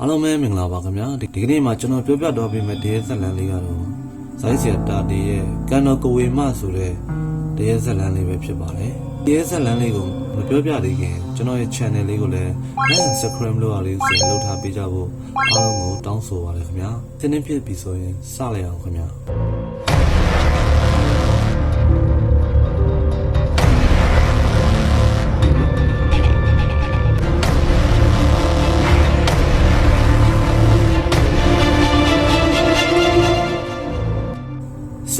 အားလုံးပဲမင်္ဂလာပါခင်ဗျာဒီဒီကနေ့မှာကျွန်တော်ပြောပြတော့ပေးမယ့်တရားဆက်လန်းလေးကတော့ဇိုင်းစီတာတီရဲ့ကန်တော်ကဝေမဆိုတဲ့တရားဆက်လန်းလေးပဲဖြစ်ပါတယ်တရားဆက်လန်းလေးကိုမပြောပြသေးခင်ကျွန်တော်ရဲ့ channel လေးကိုလည်း like subscribe လုပ်ရလေးဆိုရင်လုပ်ထားပေးကြဖို့အားလုံးကိုတောင်းဆိုပါရခင်ဗျာတင်းတင်းဖြစ်ပြီဆိုရင်စလိုက်အောင်ခင်ဗျာ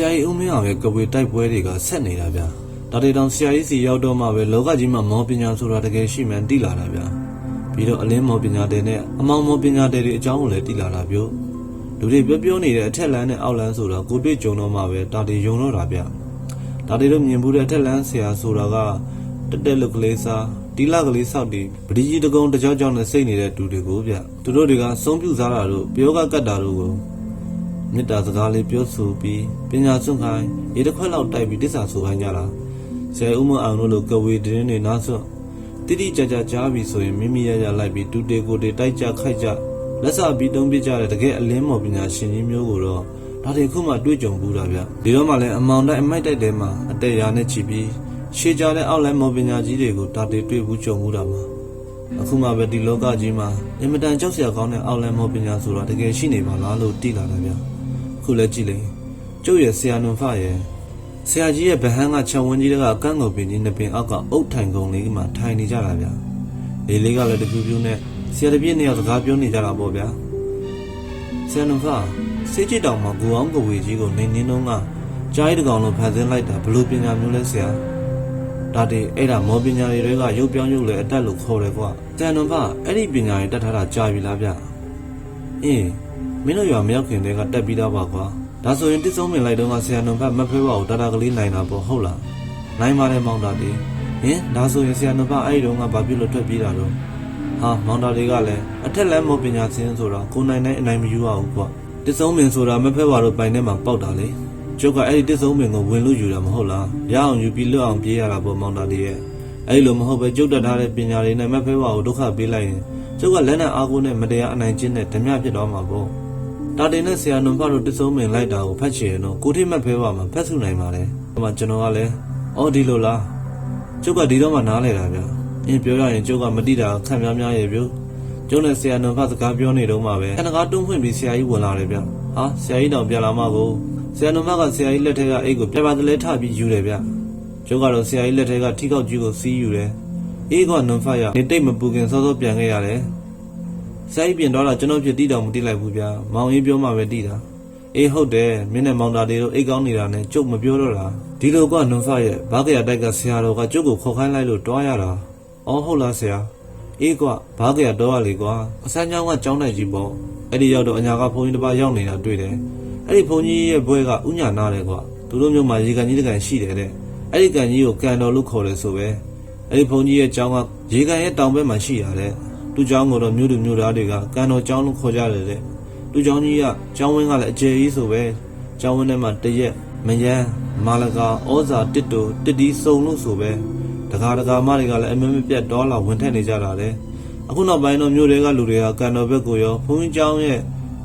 ရာကြီးဦးမင်းအောင်ရဲ့ကပွေတိုက်ပွဲတွေကဆက်နေတာဗျာဒါတွေတောင်ဆရာကြီးစီရောက်တော့မှပဲလောကကြီးမှာမောပညာဆိုတာတကယ်ရှိမှန်းသိလာတာဗျာပြီးတော့အလင်းမောပညာတွေနဲ့အမောင်မောပညာတွေတွေအကြောင်းကိုလည်းသိလာတာဗျို့လူတွေပြောပြောနေတဲ့အထက်လန်းနဲ့အောက်လန်းဆိုတာကိုတွေ့ကြုံတော့မှပဲဒါတွေယုံတော့တာဗျာဒါတွေတော့မြင်ဘူးတဲ့အထက်လန်းဆရာဆိုတာကတက်တက်လုတ်ကလေးစားတီလာကလေးဆောက်တီပတိကြီးတကုံတစ်ကြောက်ကြောက်နဲ့စိတ်နေတဲ့တူတွေကိုဗျသူတို့တွေကစုံပြူစားတာတို့ပြောကကတ်တာတို့ကို မေတ္တာစကားလေးပြောဆိုပြီးပညာစွန့်ခိုင်းရေတစ်ခွက်လောက်တိုက်ပြီးတစ္ဆာဆိုခိုင်းကြတာဆယ်ဦးမအောင်တို့လိုကဝေတင်းတွေနားစွန့်တိတိကျကျကြားပြီးဆိုရင်မိမိရရလိုက်ပြီးတူတေကိုတေတိုက်ကြခိုက်ကြလက်စပြီးတုံးပြကြတဲ့တကယ်အလင်းမော်ပညာရှင်ကြီးမျိုးကိုတော့ဒါတွေခုမှတွေ့ကြုံဘူးတာဗျဒီတော့မှလည်းအမောင်တိုက်အမိုက်တိုက်တဲမှာအတက်ရာနဲ့ချီပြီးရှေးကြတဲ့အောက်လိုင်းမော်ပညာကြီးတွေကိုဒါတွေတွေ့ဘူးကြုံဘူးတာမှာအခုမှပဲဒီလောကကြီးမှာအင်မတန်ကြောက်စရာကောင်းတဲ့အောက်လန်မောပညာဆိုတာတကယ်ရှိနေပါလားလို့သိလာတာဗျအ ခုလည်းကြည့်လေကျုပ်ရဲ့ဆရာနွန်ဖရဲ့ဆရာကြီးရဲ့ဗဟန်းကခြံဝန်းကြီးတွေကကန်းငုံပင်ကြီးနှစ်ပင်အောက်ကအုတ်ထိုင်ကုန်လေးမှာထိုင်နေကြတာဗျလေလေးကလည်းတကူပြူးနဲ့ဆရာတပြည့်နှစ်ယောက်စကားပြောနေကြတာပေါ့ဗျာဆရာနွန်ဖစေးကြည့်တောင်မှာဂူအောင်ကဝေကြီးကိုနေနေတော့ကကြားရတဲ့ကောင်လို့ဖန်ဆင်းလိုက်တာဘလို့ပညာမျိုးလဲဆရာဒါတည်းအဲ့ဒါမောပညာတွေတွေကရုပ်ပြောင်းရုပ်လေအတက်လို့ခေါ်တယ်ကွာတန်တော်ဖအဲ့ဒီပညာတွေတက်ထားတာကြာပြီလားဗျအင်း မင်းတို့ရွာမရောက်ခင်တည်းကတက်ပြီးသားပါကွာဒါဆိုရင်တစ်စုံမင်လိုက်တော့ကဆရာတော်ဖမဖဲပါဘူးတာတာကလေးနိုင်တာပေါ့ဟုတ်လားနိုင်ပါတယ်မောင်တာတီဟင်ဒါဆိုရင်ဆရာတော်ဖအဲ့ဒီတော့ကဘာဖြစ်လို့ထွက်ပြေးတာတော့ဟာမောင်တာတွေကလည်းအထက်လမ်းမောပညာစင်းဆိုတော့ကိုနိုင်နိုင်အနိုင်မယူရဘူးကွာတစ်စုံမင်ဆိုတာမဖဲပါတော့ပိုင်ထဲမှာပေါက်တာလေကျုပ်ကအဲ့ဒီတစ်စုံပင်ကိုဝင်လို့ယူတာမဟုတ်လားရအောင်ယူပြီးလွတ်အောင်ပြေးရတာပေါ့မောင်တာလေးရဲ့အဲ့လိုမဟုတ်ပဲကျုပ်တက်ထားတဲ့ပညာတွေနဲ့မဖဲပါဘူးဒုက္ခပေးလိုက်ရင်ကျုပ်ကလက်နဲ့အားကိုးနဲ့မတရားအနိုင်ကျင့်တဲ့ဓမြဖြစ်သွားမှာပေါ့ တာတင်နဲ့ဆရာနုံဖတို့တစ်စုံပင်လိုက်တာကိုဖတ်ချင်ရင်တော့ကိုထိမက်ဖဲပါမှာဖတ်စုနိုင်ပါလေဒီမှာကျွန်တော်ကလည်းအော်ဒီလိုလားကျုပ်ကဒီတော့မှနားလဲတာဗျအင်းပြောရရင်ကျုပ်ကမတိတာခံများများရဲ့ဗျကျုပ်နဲ့ဆရာနုံဖစကားပြောနေတော့မှပဲခဏကားတွန်းဖွင့်ပြီးဆရာကြီးဝင်လာတယ်ဗျဟာဆရာကြီးတောင်ပြန်လာမှကိုဆရာနှမကဆရာကြီးလက်ထက်ကအိတ်ကိုပြပါတလဲထပြီးယူတယ်ဗျကျုပ်ကတော့ဆရာကြီးလက်ထက်ကထိကောက်ကြီးကိုစီးယူတယ်အေးကနွန်ဖတ်ရနေတိတ်မပူခင်စောစောပြန်ခဲ့ရတယ် ဆရာကြီးပြင်တော့လာကျွန်တော်ဖြစ်တီးတောင်မတီးလိုက်ဘူးဗျမောင်ကြီးပြောမှပဲတီးတာအေးဟုတ်တယ်မင်းနဲ့မောင်တာတွေတို့အိတ်ကောင်းနေတာနဲ့ကျုပ်မပြောတော့တာဒီလိုကနွန်ဖတ်ရဲ့ဘာကရတိုက်ကဆရာတော်ကကျုပ်ကိုခေါ်ခိုင်းလိုက်လို့တွားရတာအော်ဟုတ်လားဆရာအေးကွာဘာကရတော့ရလေကွာအစမ်းကြောင်းကကြောင်းနိုင်ကြီးပေါ့အဲ့ဒီရောက်တော့အညာကဘုန်းကြီးတစ်ပါးရောက်နေတာတွေ့တယ်အဲ့ဒီဘုန်းကြီးရဲ့ဘွဲကဥညာနာတယ်ကွာသူတို့မျိုးမှာရေကန်ကြီးတကန်ရှိတယ်တဲ့အဲ့ဒီကန်ကြီးကိုကန်တော်လို့ခေါ်တယ်ဆိုပဲအဲ့ဒီဘုန်းကြီးရဲ့ကျောင်းကရေကန်ရဲ့တောင်ဘက်မှာရှိရတဲ့ သူကျောင်းကတော့မြို့သူမြို့သားတွေကကန်တော်ကျောင်းလို့ခေါ်ကြတယ်တဲ့သူကျောင်းကြီးကကျောင်းဝင်းကလည်းအကျယ်ကြီးဆိုပဲကျောင်းဝင်းထဲမှာတရက်မယန်းမာလကာဩဇာတစ်တူတစ်တီစုံလို့ဆိုပဲတကားတကားမတွေကလည်းအမမပြတ်ဒေါ်လာဝင်ထက်နေကြတာတဲ့အခုနောက်ပိုင်းတော့မြို့တွေကလူတွေကကန်တော်ဘက်ကိုရောဘုန်းကြီးကျောင်းရဲ့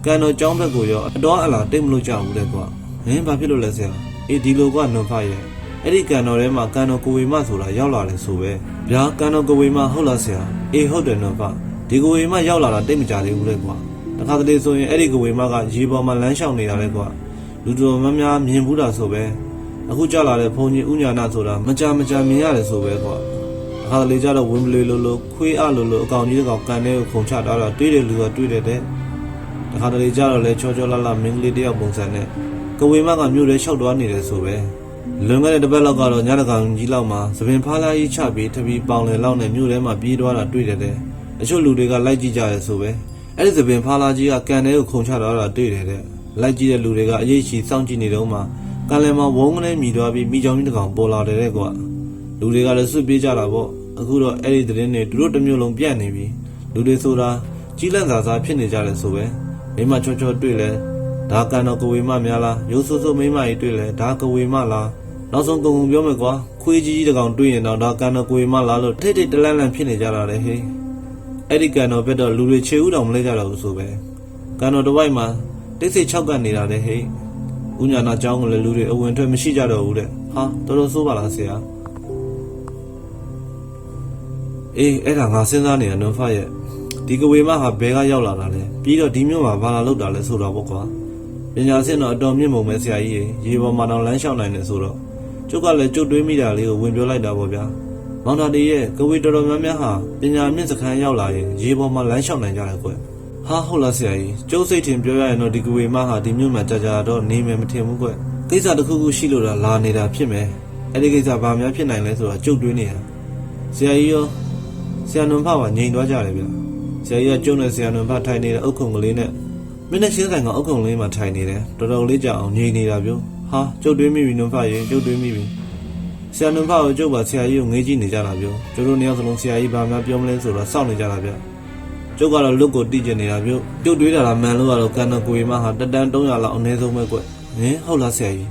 ကန်တော်ကျောင်းဘက်ကိုရောအတော်အလားတိတ်မလို့ကြဘူးလေကွာဟင်ဘာဖြစ်လို့လဲဆရာအေးဒီလိုကနွန်ဖရဲ့ အဲ့ဒီကန်တော်ထဲမှာကန်တော်ကိုဝေမဆိုတာရောက်လာတယ်ဆိုပဲဗျာကန်တော်ကိုဝေမဟုတ်လားဆရာအေးဟုတ်တယ်နွန်ဖဒီကိုဝေမရောက်လာတာတိတ်မကြသေးဘူးလေကွာတခါတလေဆိုရင်အဲ့ဒီကိုဝေမကရေပေါ်မှာလမ်းလျှောက်နေတာလေကွာလူတော်များများမြင်ဘူးတာဆိုပဲအခုကြလာတဲ့ဘုံကြီးဥညာနာဆိုတာမကြမကြမြင်ရတယ်ဆိုပဲကွာတခါတလေကြတော့ဝင်းပလေလိုလိုခွေးအလိုလိုအကောင်ကြီးတကောင်ကန်ထဲကိုခုန်ချတာတော့တွေးတယ်လူကတွေးတယ်တဲ့တခါတလေကြတော့လဲချောချောလလမင်းကလေးတယောက်ပုံစံနဲ့ကဝေမကမြို့ထဲလျှောက်သွားနေတယ်ဆိုပဲ လွန်ခဲ့တဲ့တစ်ပတ်လောက်ကတော့ညတကောင်ကြီးလောက်မှာသပင်ဖားလာကြီးချပြီးတပီပေါင်လေလောက်နဲ့မြို့ထဲမှာပြေးသွားတာတွေ့တယ်တဲ့အချို့လူတွေကလိုက်ကြည့်ကြရဲဆိုပဲအဲ့ဒီသပင်ဖားလာကြီးကကန်ထဲကိုခုန်ချသွားတာတွေ့တယ်တဲ့လိုက်ကြည့်တဲ့လူတွေကအရေးချီစောင့်ကြည့်နေတော့မှကန်လယ်မှာဝုန်းကနေမြည်သွားပြီးမိချောင်းကြီးတစ်ကောင်ပေါ်လာတယ်တဲ့ကွာလူတွေကလည်းစွတ်ပြေးကြတာပေါ့အခုတော့အဲ့ဒီသတင်းတွေသူတို့တစ်မျိုးလုံးပြန့်နေပြီလူတွေဆိုတာကြီးလန့်စာစားဖြစ်နေကြတယ်ဆိုပဲမိမချောချောတွေ့လဲဒါကန်တော်ကဝေမများလားရိုးဆိုးဆိုးမိမကြီးတွေ့လဲဒါကဝေမလား နောက်ဆုံးကုံကုံပြောမယ်ကွာခွေးကြီးကြီးတကောင်တွေ့ရင်တော့ဒါကန်တော်ကဝေမလားလို့ထိတ်ထိတ်တလန့်လန့်ဖြစ်နေကြတာလေဟေးက အဲ့ဒီကန်တော်ဘက်တော့လူတွေခြေဥတော်မလဲကြတော့ဘူးဆိုပဲကန်တော်တစ်ဝိုက်မှာတိတ်ဆိတ်၆ကန်နေတာလေဟဲ့ဥညာနာเจ้าကိုလည်းလူတွေအဝင်ထွက်မရှိကြတော့ဘူးတဲ့ဟာတော်တော်ဆိုးပါလားဆရာအေးအဲ့ဒါငါစဉ်းစားနေတာနော်ဖရဲ့ဒီကဝေမဟာဘဲကရောက်လာတာလဲပြီးတော့ဒီမြို့မှာဘာလာလောက်တာလဲဆိုတော့ပေါ့ကွာပညာစင်တော့အတော်မြင့်မုံပဲဆရာကြီးရေရေပေါ်မှာတော့လမ်းလျှောက်နိုင်တယ်ဆိုတော့ ကျုပ်ကလည်းကျုပ်တွေးမိတာလေးကိုဝင်ပြောလိုက်တာပေါ့ဗျာမောင်တာတီရဲ့ကဝေတော်တော်များများဟာပညာမြင့်စခန်းရောက်လာရင်ရေပေါ်မှာလမ်းလျှောက်နိုင်ကြတယ်ကွ။ဟာဟုတ်လားဆရာကြီးကျုပ်စိတ်ထင်ပြောရရင်တော့ဒီကဝေမဟာဒီမြို့မှာကြာကြာတော့နေမယ်မထင်ဘူးကွ။ကိစ္စတစ်ခုခုရှိလို့လားလာနေတာဖြစ်မယ်။အဲ့ဒီကိစ္စဘာများဖြစ်နိုင်လဲဆိုတာကျုပ်တွေးနေတာ။ဆရာကြီးရောဆရာနွန်ဖကငြိမ်သွားကြတယ်ဗျ။ဆရာကြီးကကျုံနဲ့ဆရာနွန်ဖထိုင်နေတဲ့အုတ်ခုံကလေးနဲ့မင်းနဲ့ရှင်းဆိုင်ကအုတ်ခုံလေးမှာထိုင်နေတယ်။တော်တော်လေးကြာအောင်ငြိမ်နေတာပြော။ ဟာကျုပ်တွေးမိပြီနွန်ဖရေကျုပ်တွေးမိပြီ။ဆရာနှုံဖောက်ကိုကျုပ်ပါဆရာကြီးကိုငေးကြည့်နေကြတာပြောကျတို့နှစ်ယောက်စလုံးဆရာကြီးဘာမှပြောမလဲဆိုတော့စောင့်နေကြတာဗျကျုပ်ကတော့လွတ်ကိုတိကျနေတာပြောကျုပ်တွေးတာလားမှန်လို့ကတော့ကန်တော်ကိုရီမဟာတက်တန်း300လောက်အနည်းဆုံးပဲကွဟင်ဟုတ်လားဆရာကြီး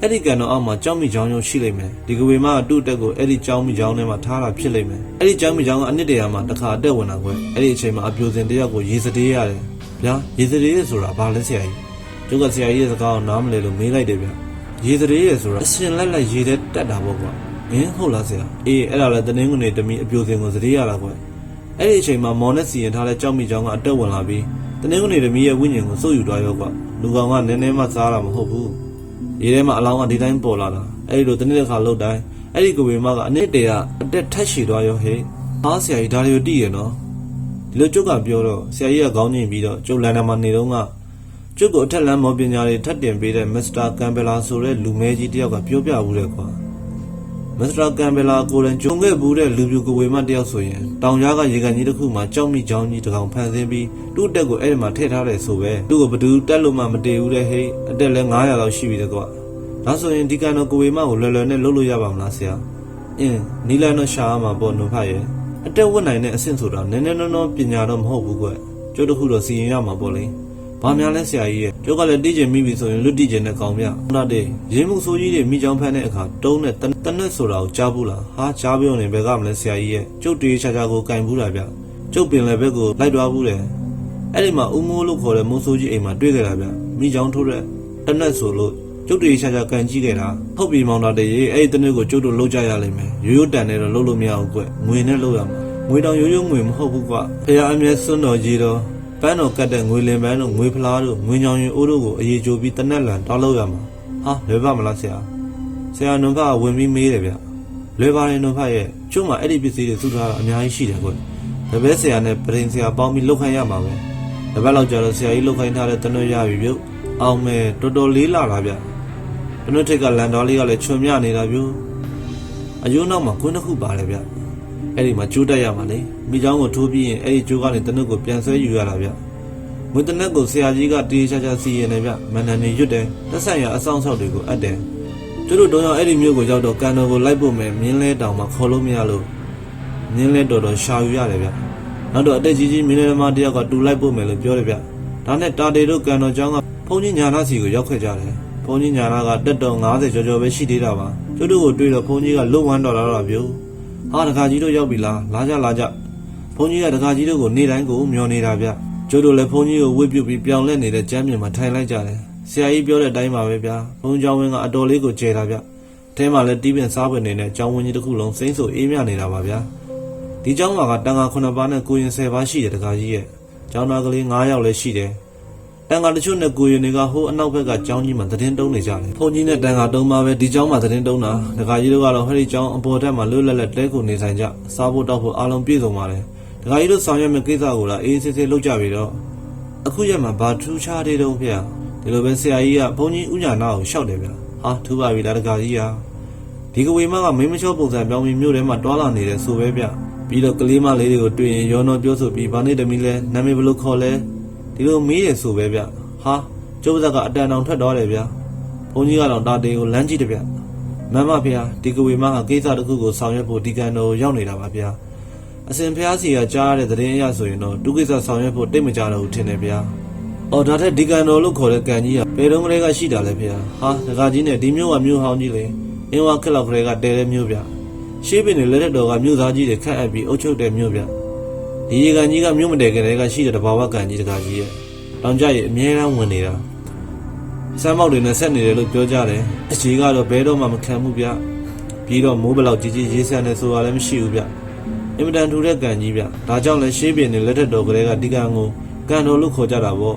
အဲ့ဒီကန်တော်အောက်မှာကြောက်မိချောင်းရုံရှိလိမ့်မယ်ဒီကဝေမကသူ့တက်ကိုအဲ့ဒီကြောက်မိချောင်းထဲမှာထားတာဖြစ်လိမ့်မယ်အဲ့ဒီကြောက်မိချောင်းကအနှစ်တရာမှာတစ်ခါအတက်ဝင်တာကွအဲ့ဒီအချိန်မှာအပြိုစင်တစ်ယောက်ကိုရေစတေးရတယ်ဗျာရေစတေးရဆိုတာဘာလဲဆရာကြီး ကျုပ်ကဆရာကြီးရဲ့စကားကိုနားမလည်လို့မေးလိုက်တယ်ဗျရေစရေရယ်ဆိုတာအရှင်လက်လက်ရေထဲတက်တာပေါ့ကွာဟင်းဟုတ်လားဆရာအေးအဲ့ဒါလည်းတနင်္ဂနွေတမီအပြိုစင်ကိုစရေရတာကွာအဲ့ဒီအချိန်မှာမော်နဲ့စီရင်ထားတဲ့ကြောက်မိချောင်းကအတက်ဝင်လာပြီးတနင်္ဂနွေတမီရဲ့ဝိညာဉ်ကိုစုပ်ယူသွားရောကွာလူကောင်ကနည်းနည်းမှစားတာမဟုတ်ဘူးရေထဲမှာအလောင်းကဒီတိုင်းပေါ်လာတာအဲ့ဒီလိုတနေ့တစ်ခါလှုပ်တိုင်းအဲ့ဒီကိုဝေမကအနစ်တရအတက်ထက်ရှည်သွားရောဟဲ့ဟာဆရာကြီးဒါတွေကိုတည်ရနော်ဒီလိုကျုပ်ကပြောတော့ဆရာကြီးကခေါင်းငိန်ပြီးတော့ကျုပ်လန်နာမှာနေတော့က ကျုပ်ကိုအထက်လမ်းမော်ပညာတွေထပ်တင်ပေးတဲ့မစ္စတာကမ်ဘယ်လာဆိုတဲ့လူမဲကြီးတယောက်ကပြောပြဘူးတဲ့ကွာမစ္စတာကမ်ဘယ်လာကိုယ်တိုင်ကြုံခဲ့ဘူးတဲ့လူပြူကိုဝေမတယောက်ဆိုရင်တောင်ကြားကရေကန်ကြီးတစ်ခုမှာကြောက်မိချောင်းကြီးတစ်ကောင်ဖန်ဆင်းပြီးသူ့အတက်ကိုအဲ့ဒီမှာထည့်ထားတယ်ဆိုပဲသူ့ကိုဘယ်သူတက်လို့မှမတည်ဘူးတဲ့ဟေးအတက်လဲ900လောက်ရှိပြီတဲ့ကွာဒါဆိုရင်ဒီကန်တော့ကိုဝေမကိုလွယ်လွယ်နဲ့လုပ်လို့ရပါမလားဆရာအင်းနီလန်တော့ရှာရမှာပေါ့နုဖတ်ရဲ့အတက်ဝတ်နိုင်တဲ့အဆင့်ဆိုတာနည်းနည်းနော်နော်ပညာတော့မဟုတ်ဘူးကွကျုပ်တို့ခုတော့စီရင်ရမှာပေါ့လေ ဘာများလဲဆရာကြီးရဲ့ကျုပ်ကလည်းတိကျင်မိပြီဆိုရင်လွတ်တိကျင်တဲ့ကောင်ဗျဟုတ်လားတဲ့ရင်းမှုဆိုးကြီးတွေမိချောင်းဖမ်းတဲ့အခါတုံးတဲ့တတနက်ဆိုတာကိုကြားဘူးလားဟာကြားပြောနေဘယ်ကမလဲဆရာကြီးရဲ့ကျုပ်တေးချာချာကိုကင်ဘူးလားဗျကျုပ်ပင်လည်းဘက်ကိုလိုက်သွားဘူးတယ်အဲ့ဒီမှာဦးမိုးလို့ခေါ်တဲ့မုံဆိုးကြီးအိမ်မှာတွေ့ခဲ့တာဗျမိချောင်းထိုးတဲ့တနက်ဆိုလို့ကျုပ်တေးချာချာကန်ကြည့်ခဲ့တာဟုတ်ပြီမောင်တော်တေးအဲ့ဒီတနက်ကိုကျုပ်တို့လောက်ကြရလိမ့်မယ်ရိုးရိုးတန်နဲ့တော့လုပ်လို့မရဘူးကွငွေနဲ့လုပ်ရမှာငွေတောင်ရိုးရိုးငွေမဟုတ်ဘူးကွဖះအမြဲစွန်းတော်ကြီးတော့ ပန်းတော်ကတ်တဲ့ငွေလင်ပန်းတို့ငွေဖလားတို့ငွေညောင်ရင်အိုးတို့ကိုအေးကြိုပြီးတနက်လန်တောက်လောက်ရမှာဟာလွယ်ပါမလားဆရာဆရာနုံဖကဝင်ပြီးမေးတယ်ဗျလွယ်ပါတယ်နုံဖရဲ့ကျွန်းမှာအဲ့ဒီပစ္စည်းတွေစုထားတာအများကြီးရှိတယ်ကွတပည့်ဆရာနဲ့ပရင်ဆရာပေါင်းပြီးလောက်ခိုင်းရမှာပဲတပတ်လောက်ကြာတော့ဆရာကြီးလောက်ခိုင်းထားတဲ့တနွေရပြီပြုတ်အောင်မဲတော်တော်လေးလာတာဗျတနွေထိတ်ကလန်တော်လေးကလည်းချွန်မြနေတာပြုအယိုးနောက်မှာကွင်းတစ်ခုပါတယ်ဗျ အဲ့ဒီမှာကျိုးတက်ရမှာလေမိချောင်းကိုထိုးပြီးရင်အဲ့ဒီကျိုးကနေတနုတ်ကိုပြန်ဆွဲယူရတာဗျငွေတနက်ကိုဆရာကြီးကတေးချာချာစီရင်တယ်ဗျမန္တန်နေရွတ်တယ်တက်ဆိုင်ရအဆောင်ဆောက်တွေကိုအပ်တယ်ကျတို့တုံးရောက်အဲ့ဒီမြို့ကိုရောက်တော့ကန်တော်ကိုလိုက်ဖို့မယ်မြင်းလဲတောင်မှာခေါ်လို့မရလို့မြင်းလဲတော်တော်ရှာယူရတယ်ဗျနောက်တော့အတက်ကြီးကြီးမြင်းလဲသမားတယောက်ကတူလိုက်ဖို့မယ်လို့ပြောတယ်ဗျဒါနဲ့တာတေတို့ကန်တော်ကျောင်းကဘုန်းကြီးညာနာစီကိုရောက်ခဲ့ကြတယ်ဘုန်းကြီးညာနာကတက်တော်90ကျော်ကျော်ပဲရှိသေးတာပါကျတို့ကိုတွေ့တော့ဘုန်းကြီးကလွတ်ဝမ်းတော်လာတော့ဗျို့ ဟာတခါကြီးတို့ရောက်ပြီလားလာကြလာကြဘုန်းကြီးကတခါကြီးတို့ကိုနေတိုင်းကိုမျောနေတာဗျကျိုးတို့လည်းဘုန်းကြီးကိုဝှေ့ပြုတ်ပြီးပြောင်းလဲနေတဲ့ကျမ်းမြေမှာထိုင်လိုက်ကြတယ်ဆရာကြီးပြောတဲ့အတိုင်းပါပဲဗျာဘုန်းကျောင်းဝင်းကအတော်လေးကိုကျေတာဗျအထဲမှာလည်းတီးပင်စားပွင့်နေတဲ့ကျောင်းဝင်းကြီးတစ်ခုလုံးစိမ့်ဆိုအေးမြနေတာပါဗျာဒီကျောင်းမှာကတန်ခါ9ပါးနဲ့ကိုရင်10ပါးရှိတယ်တခါကြီးရဲ့ကျောင်းသားကလေး9ယောက်လည်းရှိတယ် တန်ခါတချို့နဲ့ကိုရင်တွေကဟိုအနောက်ဘက်ကကျောင်းကြီးမှာသတင်းတုံးနေကြတယ်ဘုန်းကြီးနဲ့တန်ခါတုံးပါပဲဒီကျောင်းမှာသတင်းတုံးတာတခါကြီးတို့ကတော့ဟဲ့ဒီကျောင်းအပေါ်ထက်မှာလွတ်လပ်လပ်တဲကိုနေဆိုင်ကြစားဖို့တောက်ဖို့အားလုံးပြည့်စုံပါတယ်တခါကြီးတို့ဆောင်ရွက်မယ့်ကိစ္စကိုလားအေးဆေးဆေးလုပ်ကြပြီတော့အခုရက်မှာဘာထူးခြားသေးတုံးဖေဒီလိုပဲဆရာကြီးကဘုန်းကြီးဥညာနာကိုရှောက်တယ်ဗျဟာထူးပါပြီလားတခါကြီးဟာဒီကဝေမကမင်းမချောပုံစံပြောင်းပြီးမြို့ထဲမှာတွာလာနေတယ်ဆိုပဲဗျပြီးတော့ကလေးမလေးတွေကိုတွေ့ရင်ရောနော်ပြောဆိုပြီးဘာနေတမီလဲနာမည်ဘယ်လိုခေါ်လဲ ဒီလိုမေးရဆိုပဲဗျဟာကျုပ်ဇက်ကအတန်တောင်ထွက်သွားတယ်ဗျဘုန်းကြီးကတော့တာတေကိုလမ်းကြည့်တယ်ဗျမမဖေဟာဒီကဝေမကကိစ္စတစ်ခုကိုဆောင်ရွက်ဖို့ဒီကန်တော်ရောက်နေတာပါဗျအစဉ်ဖျားစီကကြားရတဲ့သတင်းအရဆိုရင်တော့ဒုကိစ္စဆောင်ရွက်ဖို့တိတ်မကြတော့ဘူးထင်တယ်ဗျာ။အော်ဒါထက်ဒီကန်တော်လို့ခေါ်တဲ့ကန်ကြီးကဘယ်တော့ကလေးကရှိတာလဲဖေဟာ။ဟာဒကာကြီးနဲ့ဒီမျိုးကမျိုးဟောင်းကြီးလေ။အင်းဝခက်လောက်ကလေးကတဲတဲ့မျိုးဗျာ။ရှေးပင်တွေလက်ထက်တော်ကမျိုးသားကြီးတွေခက်အပ်ပြီးအုပ်ချုပ်တဲ့မျိုးဗျာ။ ဒီရေကန်ကြီးကမြို့မတဲကလေးကရှိတဲ့တဘာဝကန်ကြီးတကာကြီးရဲ့တောင်ကြရေအမြဲတမ်းဝင်နေတာစမ်းမောက်တွေနဲ့ဆက်နေတယ်လို့ပြောကြတယ်အကြီးကတော့ဘဲတော့မှမခံဘူးဗျပြီးတော့မိုးဘလောက်ကြီးကြီးရေးဆန်းနေဆိုတာလည်းမရှိဘူးဗျအင်မတန်ထူတဲ့ကန်ကြီးဗျဒါကြောင့်လည်းရှေးပြင်းနေလက်ထက်တော်ကလေးကဒီကန်ကိုကန်တော်လို့ခေါ်ကြတာပေါ့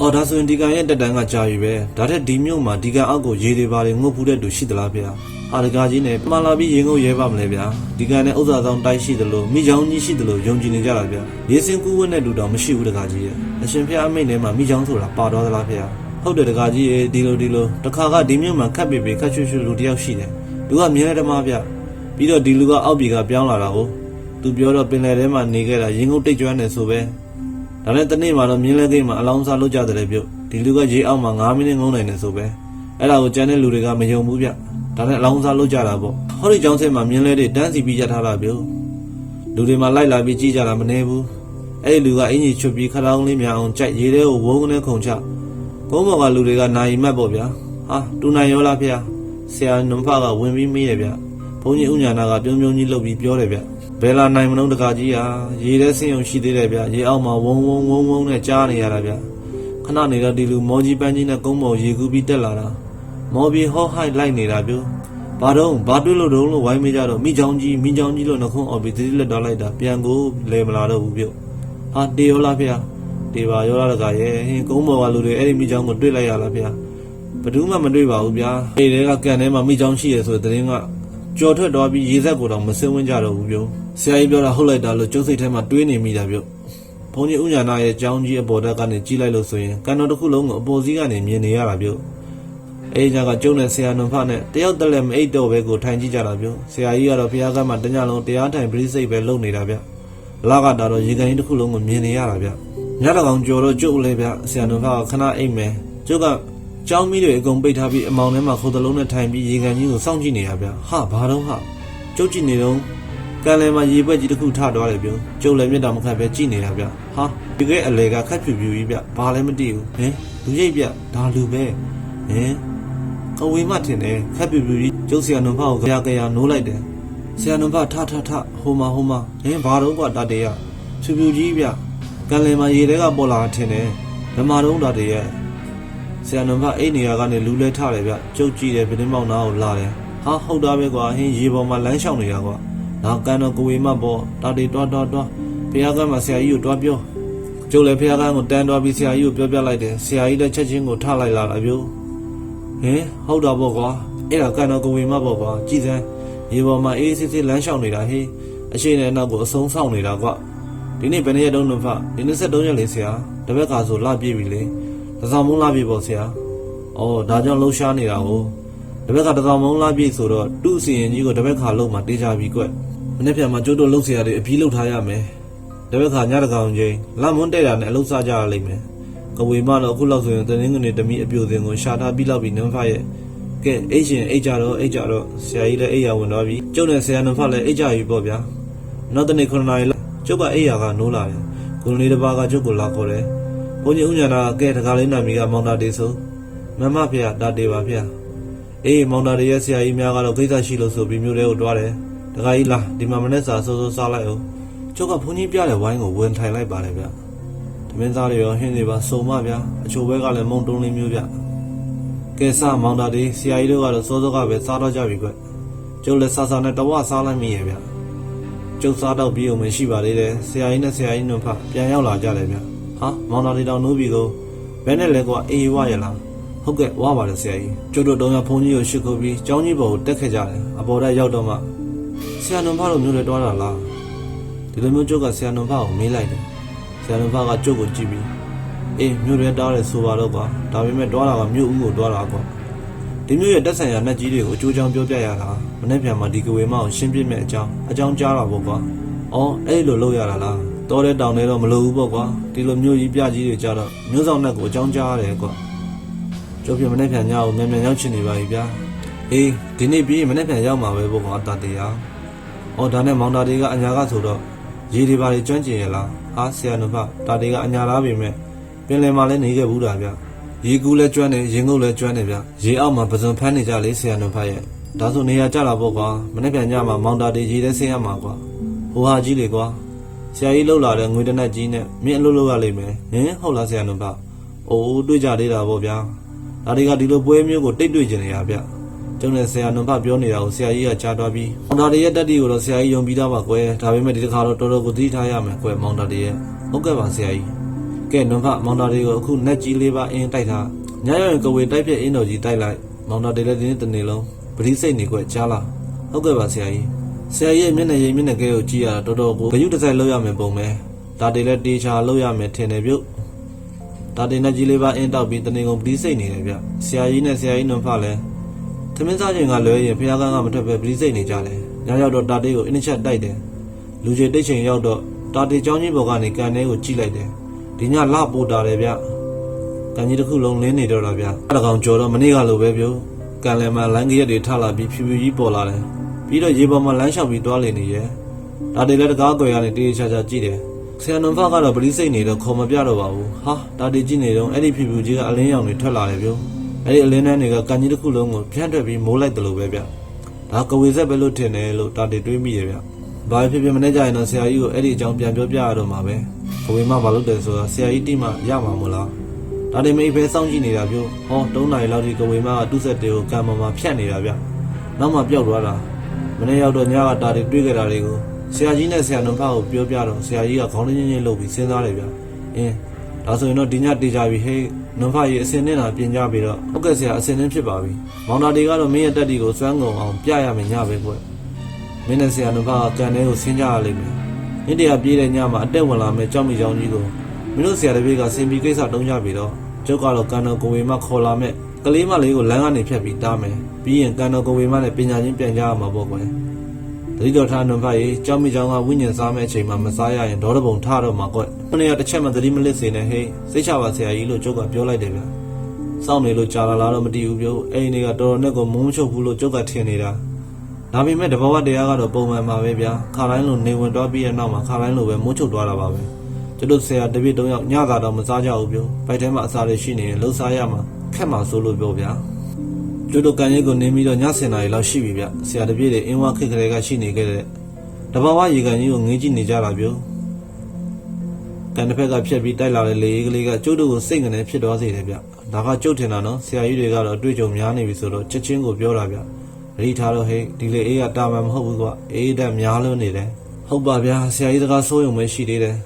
အော်ဒါဆိုရင်ဒီကန်ရဲ့တက်တန်းကကြာပြီပဲဒါထက်ဒီမြို့မှာဒီကန်အောက်ကိုရေတွေပါတယ်ငုတ်ဖူးတဲ့သူရှိသလားဗျ ဟာတကာကြီးနဲ့မှန်လာပြီးရေငုတ်ရဲပါမလဲဗျာဒီကန်နဲ့ဥစ္စာဆောင်တိုက်ရှိသလိုမိချောင်းကြီးရှိသလိုယုံကြည်နေကြတာဗျရေစင်ကူးဝတ်တဲ့လူတော်မရှိဘူးတကာကြီးရဲ့အရှင်ဖျားအမိတ်ထဲမှာမိချောင်းဆိုတာပါတော့သလားဗျာဟုတ်တယ်တကာကြီးရဲ့ဒီလိုဒီလိုတခါကဒီမြို့မှာခက်ပေပေခက်ချွတ်ချွတ်လူတယောက်ရှိတယ်သူကမြဲတဲ့ဓမ္မဗျပြီးတော့ဒီလူကအောက်ပြည်ကပြောင်းလာတာကိုသူပြောတော့ပင်လယ်ထဲမှာနေခဲ့တာရေငုတ်တိတ်ကျွမ်းနေဆိုပဲဒါနဲ့တနေ့မှတော့မြင်းလဲကိတ်မှာအလောင်းစားလုပ်ကြတယ်ပြုတ်ဒီလူကရေအောက်မှာ9မိနစ်ငုံနိုင်တယ်ဆိုပဲ အဲ့ဒါကိုကြမ်းတဲ့လူတွေကမယုံဘူးဗျဒါနဲ့အလောင်းစားလုပ်ကြတာပေါ့ဟောဒီကျောင်းဆင်းမှာမြင်းလဲတွေတန်းစီပြီးရထားတာပြုတ်လူတွေမှာလိုက်လာပြီးကြည့်ကြတာမနေဘူးအဲ့ဒီလူကအင်ကြီးချွတ်ပြီးခလောင်းလေးများအောင်ကြိုက်ရေထဲကိုဝုန်းကနေခုန်ချကုန်းပေါ်ကလူတွေကနိုင်မတ်ပေါ့ဗျာဟာတူနိုင်ရောလားဖေဆရာနုံဖကဝင်ပြီးမေးတယ်ဗျဘုန်းကြီးဥညာနာကပြုံးပြုံးကြီးလှုပ်ပြီးပြောတယ်ဗျဘယ်လာနိုင်မလို့တကာကြီးဟာရေထဲဆင်းုံရှိသေးတယ်ဗျရေအောက်မှာဝုန်းဝုန်းဝုန်းဝုန်းနဲ့ကြားနေရတာဗျခဏနေတော့ဒီလူမောကြီးပန်းကြီးနဲ့ကုန်းပေါ်ရေကူးပြီးတက်လာတာ မောပြီးဟောဟိုက်လိုက်နေတာဗျဘာတော့ဘာတွေ့လို့တော့လို့ဝိုင်းမေးကြတော့မိချောင်းကြီးမိချောင်းကြီးလို့နှခုံးအော်ပြီးသတိလက်တော့လိုက်တာပြန်ကိုလဲမလာတော့ဘူးဗျဟာတေရောလားဖေတေပါရောလားတကာရဲ့ဟင်းကုန်းပေါ်ကလူတွေအဲ့ဒီမိချောင်းကိုတွေ့လိုက်ရလားဖေဘယ်သူမှမတွေ့ပါဘူးဗျာအဲ့ဒီကကန်ထဲမှာမိချောင်းရှိရဆိုတဲ့တဲ့င်းကကြော်ထွက်သွားပြီးရေဆက်ကိုတော့မစင်းဝင်ကြတော့ဘူးပြောဆရာကြီးပြောတာဟုတ်လိုက်တာလို့ကျုပ်စိတ်ထဲမှာတွေးနေမိတာပြောဘုန်းကြီးဥညာနာရဲ့ကြောင်းကြီးအပေါ်တက်ကနေကြီးလိုက်လို့ဆိုရင်ကန်တော်တစ်ခုလုံးကိုအပေါ်စီးကနေမြင်နေရတာပြော အဲ့ဒီကကျုံနဲ့ဆရာနုံဖနဲ့တယောက်တက်လက်မအိတ်တော့ပဲကိုထိုင်ကြည့်ကြတာပြောဆရာကြီးကတော့ဘုရားကမှတညလုံးတရားထိုင်ပရိစိတ်ပဲလုပ်နေတာဗျလာကတာတော့ရေကန်ကြီးတစ်ခုလုံးကိုမြင်နေရတာဗျညတကောင်ကြော်တော့ကျုပ်လည်းဗျဆရာနုံဖကခဏအိတ်မယ်ကျုပ်ကကျောင်းမီးတွေအကုန်ပိတ်ထားပြီးအမောင်ထဲမှာခုတ်တလုံးနဲ့ထိုင်ပြီးရေကန်ကြီးကိုစောင့်ကြည့်နေရဗျဟာဘာတော့ဟာကျုပ်ကြည့်နေတော့ကန်လယ်မှာရေပွက်ကြီးတစ်ခုထသွားတယ်ပြောကျုပ်လည်းမျက်တောင်မခတ်ပဲကြည့်နေတာဗျဟာဒီကအလေကခက်ဖြူဖြူကြီးဗျဘာလည်းမသိဘူးဟင်လူရိပ်ဗျဒါလူပဲဟင် အဝေးမှထင်တယ်ခက်ဖြူဖြူကြီးကျုပ်ဆရာနုံဖကိုကြရကြရနိုးလိုက်တယ်ဆရာနုံဖထထထဟိုမှာဟိုမှာဟင်ဘာတော့ကွာတတေးရဖြူဖြူကြီးဗျကန်လယ်မှာရေတွေကပေါ်လာထင်တယ်ဘယ်မှာတော့တတေးရဆရာနံပါတ်အိတ်နေရာကနေလူလဲထတယ်ဗျကျုပ်ကြည့်တယ်ပြတင်းမောင်နာကိုလာတယ်ဟာဟုတ်တာပဲကွာဟင်းရေပေါ်မှာလမ်းလျှောက်နေတာကွာနောက်ကန်တော့ကိုဝေမပေါ့တာတီတွားတွားတွားဘုရားကမှဆရာကြီးကိုတွားပြောကျုပ်လည်းဘုရားကကိုတန်းတွားပြီးဆရာကြီးကိုပြောပြလိုက်တယ်ဆရာကြီးလည်းချက်ချင်းကိုထလိုက်လာတာဗျ ဟင်ဟုတ်တာပေါ့ကွာအဲ့ဒါကန်တော်ကိုဝင်မပေါ့ကွာကြည်စမ်းရေပေါ်မှာအေးစစ်စစ်လမ်းလျှောက်နေတာဟေးအရှိန်နဲ့အနောက်ကိုအဆုံးဆောင်နေတာကွာဒီနေ့ဘယ်နှစ်ရက်တုန်းလို့ဖဒီနေ့73ရက်လေဆရာတပက်ကဆိုလှပြည့်ပြီလေတစားမုံလှပြည့်ပေါ့ဆရာအော်ဒါကြောင့်လှုပ်ရှားနေတာကိုတပက်ကတစားမုံလှပြည့်ဆိုတော့သူ့အစီရင်ကြီးကိုတပက်ခါလုံးမှာတေးချပြီကွမနေ့ပြန်မှာကျိုးတို့လှုပ်ဆရာတွေအပြီးလှုပ်ထားရမယ်တပက်ခါညတကောင်ချင်းလမ်းမွန်းတဲ့တာနဲ့အလုပ်စားကြရလိမ့်မယ် ကဝေမတော့အခုလောက်ဆိုရင်တနင်္ဂနွေတမီအပြိုစင်ကိုရှာထားပြီးလောက်ပြီးနန်းဖရဲ့ကဲအိတ်ရှင်အိတ်ကြတော့အိတ်ကြတော့ဆရာကြီးလည်းအိတ်ရဝင်တော့ပြီ။ကျုပ်နဲ့ဆရာနန်းဖလည်းအိတ်ကြပြီပေါ့ဗျာ။နောက်တနေ့9နာရီလောက်ကျုပ်ကအိတ်ရကနိုးလာတယ်။ကိုလေးတစ်ပါးကကျုပ်ကိုလာခေါ်တယ်။ဘုန်းကြီးဥညာနာကဲတကားလေးနာမီကမောင်တာတေဆိုမမဖေတာတေပါဖေအေးမောင်တာတေရဲ့ဆရာကြီးများကတော့ကိစ္စရှိလို့ဆိုပြီးမြို့ထဲကိုတွားတယ်တကားကြီးလာဒီမှာမနေ့စာစိုးစိုးစားလိုက်အောင်ကျုပ်ကဘုန်းကြီးပြတဲ့ဝိုင်းကိုဝင်ထိုင်လိုက်ပါတယ်ဗျ တမင်းသားတွေရောဟင်းတွေပါစုံမဗျအချိုဘဲကလည်းမုံတုံးလေးမျိုးဗျကဲစားမောင်တာတေဆရာကြီးတို့ကတော့စိုးစိုးကပဲစားတော့ကြပြီကွကျုပ်လည်းစားစားနဲ့တဝစားလိုက်မိရဲ့ဗျကျုပ်စားတော့ပြီးအောင်မရှိပါသေးတယ်ဆရာကြီးနဲ့ဆရာကြီးနှုတ်ဖပြန်ရောက်လာကြတယ်ဗျဟာမောင်တော်လေးတောင်နိုးပြီကိုဘယ်နဲ့လဲကွာအေးဝရလားဟုတ်ကဲ့ဝါပါတယ်ဆရာကြီးကျုပ်တို့တုံးရဖုန်းကြီးကိုရှစ်ခုပြီးကျောင်းကြီးပေါ်ကိုတက်ခဲ့ကြတယ်အပေါ်တက်ရောက်တော့မှဆရာနုံဖတို့မျိုးတွေတွားတာလားဒီလိုမျိုးကျုပ်ကဆရာနုံဖကိုမေးလိုက်တယ် ဆရာနုံဖကကျုပ်ကိုကြည့်ပြီးအေးမျိုးတွေတားတယ်ဆိုပါတော့ကွာဒါပေမဲ့တွားတာကမြို့ဦးကိုတွားတာကွာဒီမျိုးရဲ့တက်ဆိုင်ရာနှက်ကြီးတွေကိုအကျိုးချောင်းပြောပြရတာမနေ့ပြန်မှဒီကဝေမအောင်ရှင်းပြမဲ့အကြောင်းအကြောင်းကြားတာပေါ့ကွာအော်အဲ့လိုလုပ်ရတာလားတော်တဲ့တောင်တွေတော့မလိုဘူးပေါ့ကွာဒီလိုမျိုးကြီးပြကြီးတွေကြတော့မျိုးဆောင်နဲ့ကိုအကြောင်းကြားရတယ်ကွာကျုပ်ပြမနေ့ပြန်ညအောင်မြန်မြန်ရောက်ချင်နေပါပြီဗျာအေးဒီနေ့ပြီးရင်မနေ့ပြန်ရောက်မှာပဲပေါ့ကွာတာတရားအော်ဒါနဲ့မောင်တာတွေကအညာကဆိုတော့ရေတွေပါတွေကျွမ်းကျင်ရလား ဟာဆရာနုဖတာတွေကအညာလားပြီမဲ့ပင်လယ်မှာလည်းနေခဲ့ဘူးတာဗျာရေကူးလည်းကျွမ်းတယ်ရင်ငုတ်လည်းကျွမ်းတယ်ဗျာရေအောက်မှာပဇွန်ဖမ်းနေကြလေဆရာနုဖရဲ့ဒါဆိုနေရာကြတာပေါ့ကွာမနေ့ပြန်ညမှာမောင်တာတွေရေထဲဆင်းရမှာကွာဟိုဟာကြီးလေကွာဆဆရာကြီးလှုပ်လာတဲ့ငွေတနက်ကြီးနဲ့မင်းအလုပ်လုပ်ရလိမ့်မယ်ဟင်ဟုတ်လားဆရာနုဖအိုးတွေ့ကြသေးတာပေါ့ဗျာဒါတွေကဒီလိုပွဲမျိုးကိုတိတ်တွေ့ကျင်နေရဗျ ကျုံနဲ့ဆရာနုဖပြောနေတာကိုဆရာကြီးကကြားသွားပြီးမောင်တာတွေရဲ့တက်တီကိုတော့ဆရာကြီးယုံပြီးသားပါကွယ်ဒါပေမဲ့ဒီတစ်ခါတော့တော်တော်ကိုသတိထားရမယ်ကွယ်မောင်တာတွေရဲ့ဟုတ်ကဲ့ပါဆရာကြီးကဲနုဖမောင်တာတွေကိုအခုနက်ကြီးလေးပါအင်းတိုက်ထားညရရင်ကဝေတိုက်ပြက်အင်းတော်ကြီးတိုက်လိုက်မောင်တာတွေလည်းဒီနေ့တနေ့လုံးပရိစိတ်နေကွယ်ကြားလားဟုတ်ကဲ့ပါဆရာကြီးဆရာကြီးရဲ့မျက်နှာရည်မျက်နှာကဲကိုကြည့်ရတာတော်တော်ကိုဂရုတစ်စိုက်လောက်ရမယ်ပုံပဲဒါတွေလည်းတေချာလောက်ရမယ်ထင်တယ်ပြုတ်ဒါတွေနဲ့ကြီးလေးပါအင်းတောက်ပြီးတနေကုန်ပြီးစိတ်နေတယ်ဗျဆရာကြီးနဲ့ဆရာကြီးနှုံဖလည်း သမင်းစားချိန်ကလွဲရင်ဖျားကန်းကမထွက်ပဲပရိစိတ်နေကြလဲညရောက်တော့တာတေးကိုအင်းချက်တိုက်တယ်လူကြီးတိတ်ချိန်ရောက်တော့တာတေးချောင်းကြီးဘော်ကနေကန်ထဲကိုကြည့်လိုက်တယ်ဒီညလှပို့တာတယ်ဗျကန်ကြီးတစ်ခုလုံးလင်းနေတော့တာဗျအတကောင်ကြော်တော့မနေ့ကလိုပဲပြောကန်လယ်မှာလမ်းကရက်တွေထလာပြီးဖြူဖြူကြီးပေါ်လာတယ်ပြီးတော့ရေပေါ်မှာလမ်းလျှောက်ပြီးတွားလည်နေရဲ့ဒါတွေလည်းတကားကွယ်ကနေတေးချာချာကြည့်တယ်ဆရာနွန်ဖကတော့ပရိစိတ်နေတော့ခေါ်မပြတော့ပါဘူးဟာဒါတွေကြည့်နေတော့အဲ့ဒီဖြူဖြူကြီးကအလင်းရောင်တွေထွက်လာတယ်ဗျ အဲ့ဒီအလင်းနှန်းတွေကကန်ကြီးတစ်ခုလုံးကိုဖြန့်ထွက်ပြီးမိုးလိုက်တယ်လို့ပဲဗျဒါကဝေဆက်ပဲလို့ထင်တယ်လို့ဒါတွေတွေးမိတယ်ဗျဘာဖြစ်ဖြစ်မနေကြရင်တော့ဆရာကြီးကိုအဲ့ဒီအကြောင်းပြန်ပြောပြရတော့မှာပဲကဝေမဘာလို့တယ်ဆိုတာဆရာကြီးတိမှရမှာမို့လားဒါတွေမိပဲစောင့်ကြည့်နေတာပြုံးဟော၃နာရီလောက်ဒီကဝေမကတူးဆက်တွေကိုကံပေါ်မှာဖြတ်နေတာဗျနောက်မှပျောက်သွားတာမနေ့ရောက်တော့ညကတာတွေတွေ့ကြတာတွေကိုဆရာကြီးနဲ့ဆရာနှဖကိုပြောပြတော့ဆရာကြီးကခေါင်းရင်းရင်းလှုပ်ပြီးစဉ်းစားတယ်ဗျအင်း ဒါဆိုရင်တော့ဒီညတေးကြပြီဟေးနှဖကြီးအစင်းနဲ့တာပြင်ကြပြီးတော့ဟုတ်ကဲ့ဆရာအစင်းနဲ့ဖြစ်ပါပြီမောင်တာတွေကတော့မင်းရဲ့တက်တီကိုစွမ်းငုံအောင်ပြရမယ်ညပဲကွမင်းနဲ့ဆရာနှဖကကန်ထဲကိုဆင်းကြရလိမ့်မယ်နေ့တရာပြေးတဲ့ညမှာအတက်ဝင်လာမယ်ကြောက်မိကြောင်ကြီးကိုမင်းတို့ဆရာတပည့်ကစင်ပြီးကိစ္စတုံးကြပြီတော့ကျုပ်ကတော့ကန်တော်ကိုဝေမခေါ်လာမယ်ကလေးမလေးကိုလမ်းကနေဖြတ်ပြီးတားမယ်ပြီးရင်ကန်တော်ကိုဝေမနဲ့ပညာချင်းပြန်ကြရမှာပေါ့ကွယ်တတိတော်ထားနံပါတ်ရေးကြောင်းမိကြောင်းကဝိညာဉ်စားမဲ့အချိန်မှာမစားရရင်ဒေါသပုံထားတော့မှာကွ။ ခုနေ့ကတစ်ချက်မှသတိမလစ်စေနဲ့ဟေးစိတ်ချပါဆရာကြီးလို့ကျုပ်ကပြောလိုက်တယ်ဗျ။စောင့်နေလို့ကြာလာလားတော့မတည်ဘူးပြော။အဲ့ဒီနေ့ကတော်တော်နဲ့ကိုမုန်းမချုပ်ဘူးလို့ကျုပ်ကထင်နေတာ။ဒါပေမဲ့တဘောဝတရားကတော့ပုံမှန်ပါပဲဗျာ။ခါတိုင်းလိုနေဝင်တော့ပြီးတဲ့နောက်မှာခါတိုင်းလိုပဲမုန်းချုပ်သွားတာပါပဲ။ကျတို့ဆရာတပည့်တုံးယောက်ညသာတော့မစားကြဘူးပြော။ဘိုက်ထဲမှာအစာတွေရှိနေရင်လှုပ်စားရမှာခက်မှာဆိုလို့ပြောဗျာ။ကျွတ်တို့ကန်ရဲကိုနင်းပြီးတော့ညစင်နာရီလောက်ရှိပြီဗျဆရာတပြည့်တွေအင်းဝခိတ်ကလေးကရှိနေခဲ့တဲ့တဘာဝရေကန်ကြီးကိုငေးကြည့်နေကြတာပြော ကန်တစ်ဖက်ကဖြတ်ပြီးတိုက်လာတဲ့လေအေးကလေးကကျွတ်တို့ကိုစိတ်ကနေဖြစ်သွားစေတယ်ဗျဒါကကျွတ်ထင်တာနော်ဆရာကြီးတွေကတော့အတွေ့အကြုံများနေပြီဆိုတော့ချက်ချင်းကိုပြောတာဗျအရိထားတော့ဟေးဒီလေအေးကတာမန်မဟုတ်ဘူးကွာအေးတက်များလို့နေတယ်ဟုတ်ပါဗျာဆရာကြီးတကားစိုးရုံပဲရှိသေးတယ်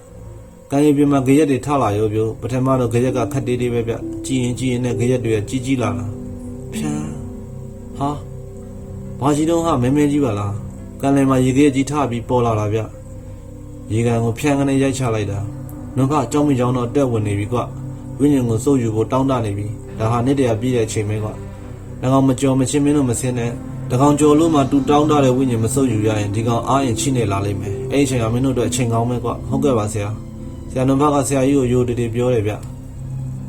ကန်ရီပြမဂရက်တွေထလာရောပြောပထမတော့ဂရက်ကခတ်တေးတေးပဲဗျကြည်ရင်ကြည်ရင်နဲ့ဂရက်တွေကကြီးကြီးလာတာဖြန်းဟာဘာကြီးတော့ဟာမဲမဲကြီးပါလားကန်လယ်မှာရေခဲကြီးထပြီးပေါ်လာတာဗျရေကန်ကိုဖြန်းကနေရိုက်ချလိုက်တာ နှုတ်ကအကြောင်းမကြောင်းတော့တက်ဝင်နေပြီကွဝိညာဉ်ကိုစုပ်ယူဖို့တောင်းတနေပြီဒါဟာနေ့တရာပြည့်တဲ့အချိန်ပဲကွဒါကောင်မကြော်မချင်းမင်းတို့မစင်းနဲ့ဒါကောင်ကြော်လို့မှတူတောင်းတတဲ့ဝိညာဉ်မစုပ်ယူရရင်ဒီကောင်အားရင်ချိနေလာလိမ့်မယ်အဲ့ဒီအချိန်ကမင်းတို့အတွက်အချိန်ကောင်းပဲကွဟုတ်ကဲ့ပါဆရာဆရာနှုတ်ကဆရာကြီးကိုယိုတည်တည်ပြောတယ်ဗျ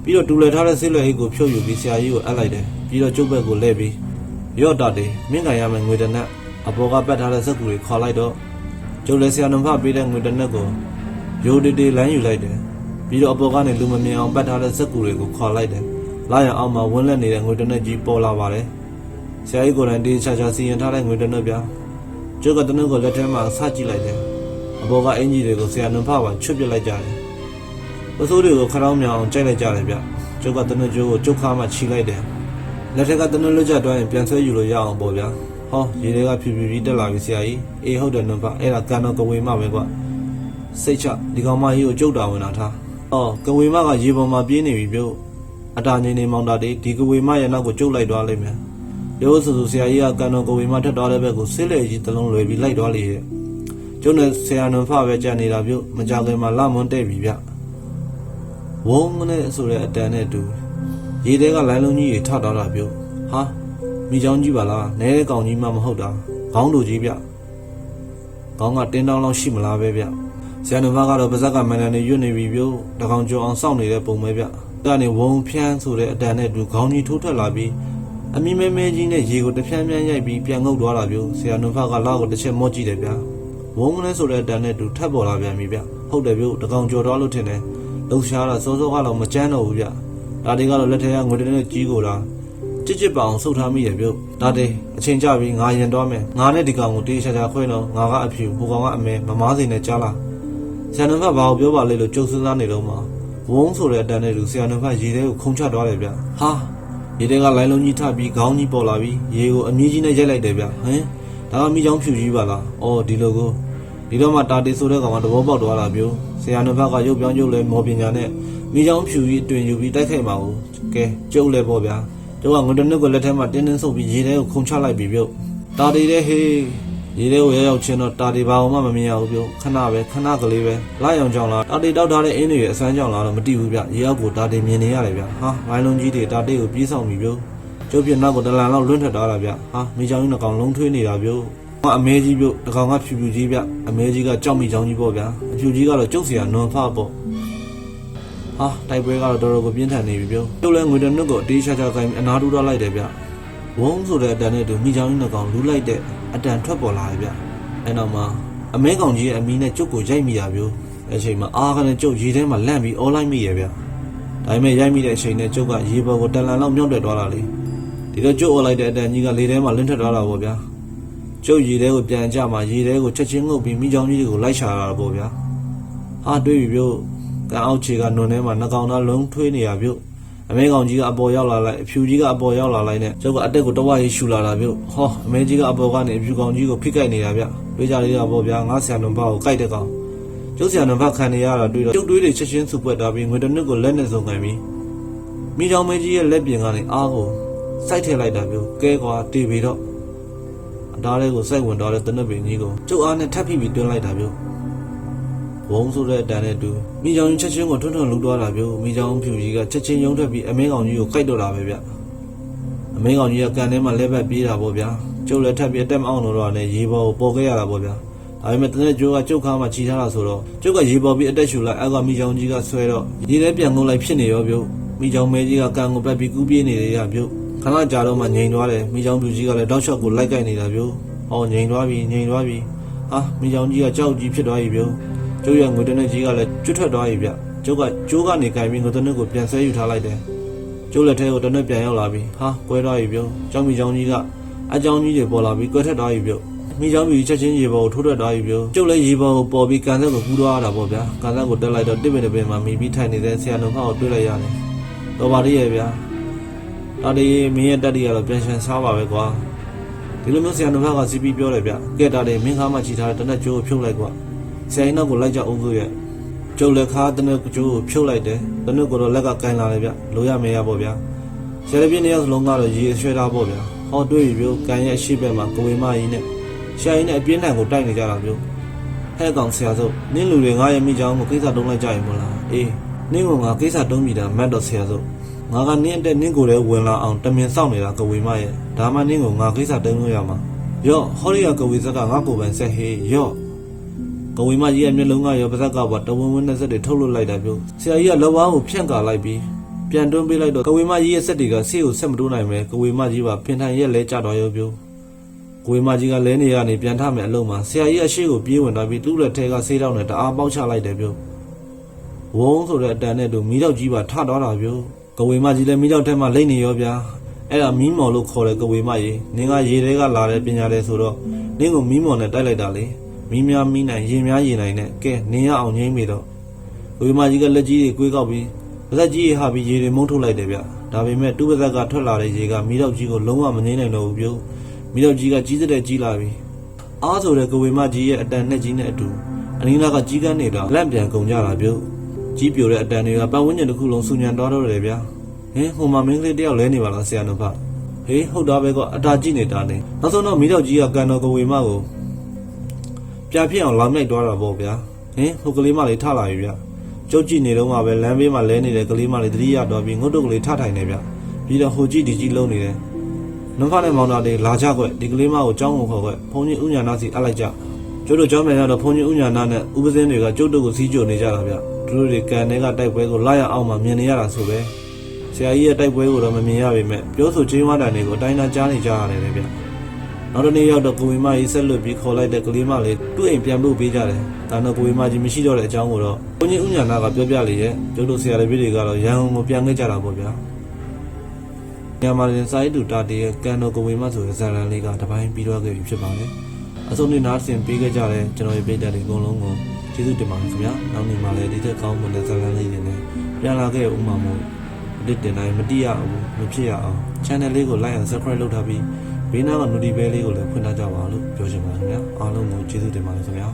ပြီးတော့တူလက်ထားတဲ့ဆေးလွယ်အိတ်ကိုဖြုတ်ယူပြီးဆရာကြီးကိုအပ်လိုက်တယ်ပြီးတော့ကျုပ်ဘက်ကိုလှည့်ပြီးရော့တာတေမင်းကန်ရမယ်ငွေတနက်အပေါ်ကပတ်ထားတဲ့စက်ကူတွေခေါ်လိုက်တော့ကျုပ်လည်းဆရာနှမပေးတဲ့ငွေတနက်ကို ရိုးတေးတေးလမ်းယူလိုက်တယ်ပြီးတော့အပေါ်ကနေလူမမြင်အောင်ပတ်ထားတဲ့စက်ကူတွေကိုခေါ်လိုက်တယ်လာရအောင်မှာဝင်းလက်နေတဲ့ငွေတနက်ကြီးပေါ်လာပါတယ်ဆရာကြီးကိုယ်တိုင်တေးချာချာစီရင်ထားတဲ့ငွေတနက်ပြကျုပ်ကတနက်ကိုလက်ထဲမှာဆကြည့်လိုက်တယ်အပေါ်ကအင်ကြီးတွေကိုဆရာနှမပါချွတ်ပစ်လိုက်ကြတယ်ပစိုးတွေကိုခရောင်းမြောင်အောင်ကြိုက်လိုက်ကြတယ်ဗျကျုပ်ကတနက်ကျိုးကိုကျုပ်ခါမှချီလိုက်တယ်လက်ထက်ကတနလွတ်ကြတော့ရင်ပြန်ဆွဲယူလို့ရအောင်ပေါ့ဗျာဟောရေတွေကဖြူဖြူကြီးတက်လာပြီဆရာကြီးအေးဟုတ်တယ်နံပါတ်အဲ့ဒါကန်တော်ကဝေမပဲကွာ စိတ်ချဒီကောင်မကြီးကိုကြုတ်တာဝင်လာထားဟောကဝေမကရေပေါ်မှာပြေးနေပြီပြုတ်အတာငိမ့်နေမောင်တာတေးဒီကဝေမရဲ့နောက်ကိုကြုတ်လိုက်သွားလိမ့်မယ်ရိုးဆူဆူဆရာကြီးကကန်တော်ကဝေမထက်သွားတဲ့ဘက်ကိုစစ်လေကြီးတလုံးလွယ်ပြီးလိုက်သွားလေရဲ့ကျုံနဲ့ဆရာနံဖပဲကြံနေတာပြုတ်မကြခင်မှာလာမွန်းတဲ့ပြီဗျဝုန်းနဲ့ဆိုတဲ့အတန်နဲ့တူရေတဲကလိုင်းလုံးကြီးတွေထထားတာပြုတ်ဟာမိချောင်းကြီးပါလားနဲတဲ့ကောင်ကြီးမှမဟုတ်တာခေါင်းတို့ကြီးဗျခေါင်းကတင်းတောင်းလောက်ရှိမလားပဲဗျ ဆရာနမကတော့ပါဇက်ကမန်နန်နေရွတ်နေပြီပြုတ်တကောင်ကြောအောင်စောင့်နေတဲ့ပုံပဲဗျကနေဝုံဖြန်းဆိုတဲ့အတန်နဲ့တူခေါင်းကြီးထိုးထွက်လာပြီးအမီမဲမဲကြီးနဲ့ရေကိုတစ်ဖြန်းဖြန်းရိုက်ပြီးပြန်ငုပ်သွားတာပြုတ်ဆရာနမကလောက်ကိုတစ်ချက်မော့ကြည့်တယ်ဗျဝုံမလဲဆိုတဲ့အတန်နဲ့တူထပ်ပေါ်လာပြန်ပြီဗျဟုတ်တယ်ပြုတ်တကောင်ကြောတော့လို့ထင်တယ်လှုပ်ရှားတာစောစောကတော့မကြမ်းတော့ဘူးဗျဒါတွေကတော့လက်ထက်ကငွေတနဲ့ကြီးကိုလာကြစ်ကြစ်ပအောင်ဆုတ်ထားမိရပြုတ်ဒါတွေအချိန်ကြပြီးငါရင်တော့မယ်ငါနဲ့ဒီကောင်ကိုတေးချာချာခွဲတော့ငါကအဖြူဟိုကောင်ကအမဲမမားစိန်နဲ့ကြားလာ ဆဆရာနဖတ်ဘာကိုပြောပါလဲလို့ကြုံစမ်းစားနေတော့မှဝုန်းဆိုတဲ့အတန်းနဲ့လူဆရာနဖတ်ရေထဲကိုခုန်ချသွားတယ်ဗျဟာရေထဲကလိုင်းလုံးကြီးထပြီးခေါင်းကြီးပေါ်လာပြီးရေကိုအမြင့်ကြီးနဲ့ရိုက်လိုက်တယ်ဗျဟမ်ဒါကမိချောင်းဖြူကြီးပါလားအော်ဒီလိုကိုဒီတော့မှတာတီဆိုတဲ့ကောင်ကသဘောပေါက်သွားတာမျိုးဆရာနဖတ်ကရုပ်ပြောင်းရုပ်လဲမော်ပညာနဲ့မိချောင်းဖြူကြီးတွင်ယူပြီးတိုက်ခိုက်ပါဦးကဲကျုပ်လဲပေါ့ဗျာကျုပ်ကငွေတစ်နစ်ကိုလက်ထဲမှာတင်းတင်းဆုပ်ပြီးရေထဲကိုခုန်ချလိုက်ပြီပြုတ်တာတီတဲ့ဟေး ရေထဲကိုရရောက်ချင်းတော့တာတီဘာအောင်မှမမြင်ရဘူးပြောခဏပဲခဏကလေးပဲလာရောင်ကြောင်လာတာတီတောက်ထားတဲ့အင်းတွေရဲ့အစမ်းကြောင်လာတော့မတိဘူးဗျရေရောက်ကိုတာတီမြင်နေရတယ်ဗျဟာမိုင်းလုံးကြီးတွေတာတီကိုပြေးဆောင်ပြီပြောကျုပ်ပြနောက်ကိုတလန်လောက်လွင့်ထွက်သွားတာဗျဟာမိချောင်းကြီးနှကောင်လုံးထွေးနေတာပြောအမဲကြီးပြုတ်တကောင်ကဖြူဖြူကြီးဗျအမဲကြီးကကြောက်မိချောင်းကြီးပေါ့ဗျာအဖြူကြီးကတော့ကျုပ်စရာနွန်ဖပေါ့ဟာတိုက်ပွဲကတော့တော်တော်ကိုပြင်းထန်နေပြီပြောကျုပ်လည်းငွေတနွတ်ကိုအတေးချာချာကိုင်အနာတူတော့လိုက်တယ်ဗျဝုန်းဆိုတဲ့အတန်နဲ့တူမိချောင်းကြီးနှကောင်လူးလိုက်တဲ့ အတန်ထွက်ပေါ်လာတယ်ဗျအဲနောက်မှာအမဲကောင်ကြီးရဲ့အမီးနဲ့ကျုပ်ကိုရိုက်မိတာမျိုးအဲအချိန်မှာအားကနဲ့ကျုပ်ရေထဲမှာလန့်ပြီးအော်လိုက်မိရဲ့ဗျဒါပေမဲ့ရိုက်မိတဲ့အချိန်နဲ့ကျုပ်ကရေပေါ်ကိုတန်လန်လောက်မြုပ်တက်သွားတာလေဒီတော့ကျုပ်အော်လိုက်တဲ့အတန်ကြီးကလေထဲမှာလင်းထွက်သွားတာပေါ့ဗျာကျုပ်ရေထဲကိုပြန်ကြမှာရေထဲကိုချက်ချင်းငုပ်ပြီးမိချောင်းကြီးတွေကိုလိုက်ရှာလာတာပေါ့ဗျာဟာတွေးပြီပြုတ်ကန်အောက်ခြေကနွန်ထဲမှာနှကောင်သားလုံးထွေးနေရပြုတ် အမဲကောင်ကြီးကအပေါ်ရောက်လာလိုက်အဖြူကြီးကအပေါ်ရောက်လာလိုက်နဲ့ကျုပ်ကအတက်ကိုတဝါရေးရှူလာတာပြုတ်ဟောအမဲကြီးကအပေါ်ကနေအဖြူကောင်ကြီးကိုဖိကိုက်နေတာဗျတွေးကြလေးတာပေါ့ဗျာငါဆရာနံပါတ်ကိုကိုက်တဲ့ကောင်ကျုပ်ဆရာနံပါတ်ခံနေရတာတွေ့တော့ကျုပ်တွေးတွေချက်ချင်းစုပွက်တာပြီးငွေတစ်နစ်ကိုလက်နဲ့စုံကန်ပြီးမိချောင်မဲကြီးရဲ့လက်ပြင်ကနေအားကိုစိုက်ထည့်လိုက်တာပြုတ်ကဲကွာတီဗီတော့အသားလေးကိုစိုက်ဝင်တော့တဲ့တနစ်ပင်ကြီးကိုကျုပ်အားနဲ့ထပ်ပြီးပြီးတွန်းလိုက်တာပြုတ် ဝုံဆိုတဲ့အတန်နဲ့တူမိချောင်းချက်ချင်းကိုထွန်းထွန်းလှုပ်သွားတာမျိုးမိချောင်းဖြူကြီးကချက်ချင်းရုံထွက်ပြီးအမင်းကောင်ကြီးကိုကိုက်တော့တာပဲဗျအမင်းကောင်ကြီးကကန်ထဲမှာလက်ဘက်ပြေးတာပေါ့ဗျာကျုပ်လည်းထပ်ပြီးအတက်မအောင်လို့တော့လည်းရေပေါ်ကိုပေါ်ခဲ့ရတာပေါ့ဗျာဒါပေမဲ့တနေ့ကျိုးကကျုပ်ခါမှခြိထားတာဆိုတော့ကျုပ်ကရေပေါ်ပြီးအတက်ရှူလိုက်အောက်ကမိချောင်းကြီးကဆွဲတော့ရေထဲပြန်ငုံလိုက်ဖြစ်နေရောပြုတ်မိချောင်းမဲကြီးကကန်ကိုပတ်ပြီးကူးပြေးနေတယ်ရပြုတ်ခဏကြာတော့မှငြိမ်သွားတယ်မိချောင်းဖြူကြီးကလည်းတောက်လျှောက်ကိုလိုက်ကိုက်နေတာပြုတ်ဟောငြိမ်သွားပြီငြိမ်သွားပြီဟာမိချောင်းကြီးကကြောက်ကြီးဖြစ်သွားပြီပြုတ် ကျုပ်ရဲ့ငွေတနက်ကြီးကလည်းကျွတ်ထွက်သွားပြီဗျကျုပ်ကကျိုးကနေကင်ပြီးငွေတနက်ကိုပြန်ဆဲယူထားလိုက်တယ်ကျုပ်လက်ထဲကိုတနက်ပြန်ရောက်လာပြီဟာကွဲသွားပြီပြောကျောင်းမီကျောင်းကြီးကအကြောင်းကြီးတွေပေါ်လာပြီးကွဲထက်သွားပြီပြောမိချောင်းပြီချက်ချင်းရေပေါ်ကိုထိုးထွက်သွားပြီပြောကျုပ်လည်းရေပေါ်ကိုပေါ်ပြီးကန်ဆက်ကိုကူးသွားရတာပေါ့ဗျာကန်ဆက်ကိုတက်လိုက်တော့တစ်ပင်တစ်ပင်မှာမိပြီးထိုင်နေတဲ့ဆရာတော်ဖောက်ကိုတွေ့လိုက်ရတယ်တော်ပါလေးရဲ့ဗျာဒါတည်းမင်းရဲ့တက်တည်းကတော့ပြန်ရှန်စားပါပဲကွာဒီလိုမျိုးဆရာတော်ဖောက်ကစီးပြီးပြောတယ်ဗျကဲတာတယ်မင်းကားမှချီထားတဲ့တနက်ကျိုးကိုဖြုတ်လိုက်ကွာ ဆရာကြီးနောက်ကိုလိုက်ကြအောင်ဆိုရဲ့ကျုပ်လက်ခါတနက်ကျိုးကိုဖြုတ်လိုက်တယ်တနက်ကိုတော့လက်ကကင်လာတယ်ဗျလိုရမရပေါ့ဗျာဆရာပြင်းနှစ်ယောက်စလုံးကတော့ရေအရွှဲထားပေါ့ဗျာဟောတွေ့ပြီပြောကန်ရဲ့အရှိဘက်မှာကိုဝေမကြီးနဲ့ဆရာကြီးနဲ့အပြင်းထန်ကိုတိုက်နေကြတာပြောဟဲ့ကောင်ဆရာစုပ်နင်းလူတွေငါရဲ့မိချောင်းကိုကိစ္စတုံးလိုက်ကြရင်မလားအေးနင်းကငါကိစ္စတုံးမိတာမတ်တော့ဆရာစုပ်ငါကနင်းတဲ့နင်းကိုလည်းဝင်လာအောင်တမင်စောင့်နေတာကိုဝေမရဲ့ဒါမှနင်းကိုငါကိစ္စတုံးလို့ရမှာယော့ဟောရီယာကိုဝေဇက်ကငါကိုပိုင်ဆက်ဟေးယော့ ကဝေမကြီးရဲ့မျက်လုံးကရောပါဇက်ကပါတဝင်းဝင်းနဲ့စက်တွေထုတ်လွှတ်လိုက်တာပြောဆရာကြီးကလောဘကိုဖြန့်ကာလိုက်ပြီးပြန်တွန်းပေးလိုက်တော့ကဝေမကြီးရဲ့စက်တွေကဆေးကိုဆက်မတိုးနိုင်ပဲကဝေမကြီးပါဖင်ထန်ရက်လဲကြတော့ရောပြောကဝေမကြီးကလဲနေရနေပြန်ထမယ်အလုံးမှာဆရာကြီးအရှိကိုပြေးဝင်သွားပြီးသူ့လက်ထဲကဆေးတောင်းနဲ့တအားပေါက်ချလိုက်တယ်ပြောဝုန်းဆိုတဲ့အတန်နဲ့တူမီးတော့ကြီးပါထသွားတာပြောကဝေမကြီးလည်းမီးတော့ထဲမှာလိမ့်နေရောဗျာအဲ့ဒါမီးမော်လို့ခေါ်တယ်ကဝေမကြီးနင်ကရေထဲကလာတဲ့ပညာတယ်ဆိုတော့နင်းကိုမီးမော်နဲ့တိုက်လိုက်တာလေ မီးများမီးနိုင်ရေများရေနိုင်နဲ့ကဲနင်းရအောင်ငိမ့်ပြီတော့ဝေမကြီးကလက်ကြီးတွေကွေးကောက်ပြီးပါဇက်ကြီးဟာပြီးရေတွေမုန်းထုတ်လိုက်တယ်ဗျဒါပေမဲ့တူပါဇက်ကထွက်လာတဲ့ရေကမီးတော့ကြီးကိုလုံးဝမငိမ့်နိုင်တော့ဘူးပြုတ်မီးတော့ကြီးကကြီးစတဲ့ကြီးလာပြီအားဆိုတဲ့ကဝေမကြီးရဲ့အတန်နဲ့ကြီးနဲ့အတူအနည်းနာကကြီးကန်းနေတာလက်ပြန်ကုန်ကြတာပြုတ်ကြီးပြိုတဲ့အတန်တွေကပတ်ဝန်းကျင်တစ်ခုလုံးဆူညံသွားတော့တယ်ဗျာဟင်ဟိုမှာမင်းကလေးတယောက်လဲနေပါလားဆရာနှုတ်ဖဟေးဟုတ်တာပဲကအတာကြည့်နေတာနေနောက်ဆုံးတော့မီးတော့ကြီးကကန်တော်ကဝေမကို ပြဖြစ်အောင်လောင်းမြိုက်သွားတာပေါ့ဗျာဟင်ဟိုကလေးမလေးထလာပြီဗျကျုပ်ကြည့်နေတော့မှပဲလမ်းဘေးမှာလဲနေတဲ့ကလေးမလေးတတိယတော့ပြီးငုတ်တုတ်ကလေးထထိုင်နေဗျပြီးတော့ဟိုကြည့်ဒီကြည့်လုံးနေတယ်နှုတ်ခနဲ့မောင်တာတွေလာကြကွဒီကလေးမကိုကြောင်းကိုခေါ်ကွဘုန်းကြီးဥညာနာစီအပ်လိုက်ကြကျုပ်တို့ကျောင်းမယ်တော့ဘုန်းကြီးဥညာနာနဲ့ဥပစင်းတွေကကျုပ်တို့ကိုစီးကြိုနေကြတာဗျသူတို့တွေကန်တွေကတိုက်ပွဲကိုလာရအောင်မှမြင်နေရတာဆိုပဲဆရာကြီးရဲ့တိုက်ပွဲကိုတော့မမြင်ရပေမဲ့ပြောဆိုချင်းဝါတန်တွေကိုအတိုင်းသားကြားနေကြရတယ်လေဗျ နောက်တစ်နေ့ရောက်တော့ကိုဝေမကြီးဆက်လွတ်ပြီးခေါ်လိုက်တဲ့ကလေးမလေးသူ့အိမ်ပြန်ဖို့ပေးကြတယ်။ဒါတော့ကိုဝေမကြီးမရှိတော့တဲ့အကြောင်းကိုတော့ဘုန်းကြီးဥညာနာကပြောပြလေရဲ့ကျုပ်တို့ဆရာတော်ပြည်တွေကတော့ရန်ကုန်ကိုပြန်ခဲ့ကြတာပေါ့ဗျာ။ညမာရင်စာရေးသူတာတီရဲ့ကန်တော်ကိုဝေမဆိုတဲ့ဇာတ်လမ်းလေးကတပိုင်းပြီးတော့ခဲ့ပြီဖြစ်ပါတယ်။အစုံနဲ့နားဆင်ပေးခဲ့ကြတဲ့ကျွန်တော်ရဲ့ပြည်သက်တွေအကုန်လုံးကိုကျေးဇူးတင်ပါတယ်ခင်ဗျာနောက်နေ့မှလည်းဒီသက်ကောင်းမွန်တဲ့ဇာတ်လမ်းလေးတွေနဲ့ပြန်လာခဲ့ဥမှာမို့အစ်တင်တိုင်းမတိရအောင်မဖြစ်ရအောင် channel လေးကို like and subscribe လုပ်ထားပြီး ဘေးနားက notification လေးကိုလည်းဖွင့်ထားကြပါလို့ပြောချင်ပါတယ်ခင်ဗျာအားလုံးကိုကျေးဇူးတင်ပါတယ်ခင်ဗျာ